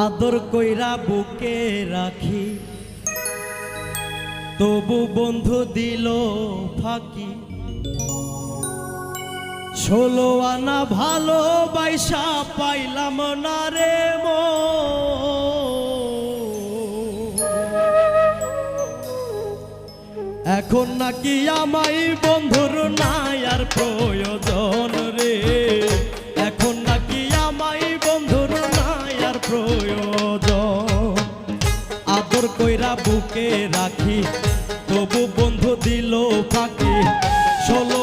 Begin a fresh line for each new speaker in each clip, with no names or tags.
আদর কইরা বুকে রাখি। তবু বন্ধু দিল ফাঁকি। ষোলো আনা ভালো বাইসা পাইলাম না রে মো। এখন নাকি আমাই বন্ধুর নাই আর প্রয়োজন রে। বুকে রাখি। তবু বন্ধু দিল ফাঁকি। ষোলো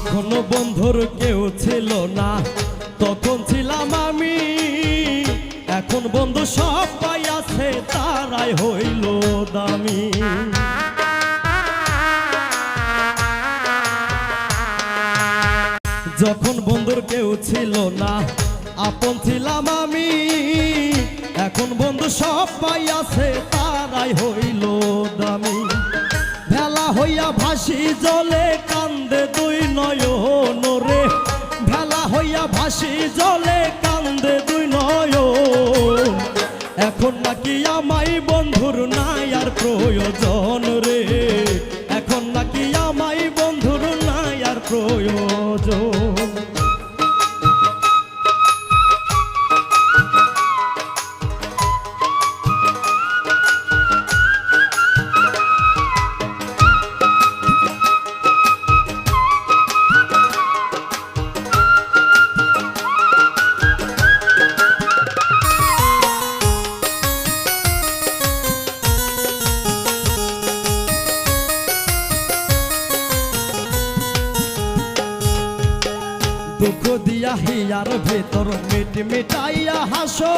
যখন বন্ধুর কেউ ছিল না, তখন ছিলাম আমি। এখন বন্ধু সবাই আছে, তারাই হইল দামি। যখন বন্ধুর কেউ ছিল না, আপন ছিলাম আমি। এখন বন্ধু সবাই আছে, তারাই হইল দামি। ভেলা হইয়া ভাসি জলে হইয়া ভাসি জলে কান্দে দুই নয় এখন নাকি আমাই বন্ধুর নাই আর প্রয়োজন রে। এখন নাকি আমাই বন্ধুর নাই আর প্রয়োজন। দুঃখ দিয়া হিয়ার ভেতর মিট মিটাইয়া হাসো।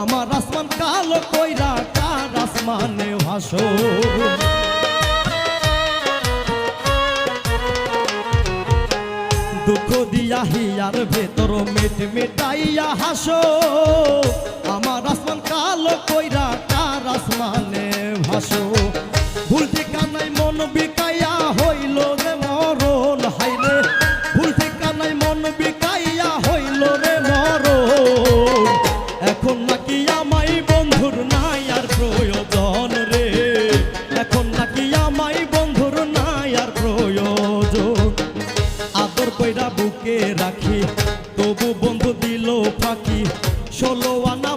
আমার আসমান কালো কইরা কার আসমানে ভাসো। দুঃখ দিয়া হিয়ার ভেতর মিট মিটাইয়া হাসো। আমার আসমান কালো কইরা কার আসমানে ভাসো। ফাঁকি ষোলো আনা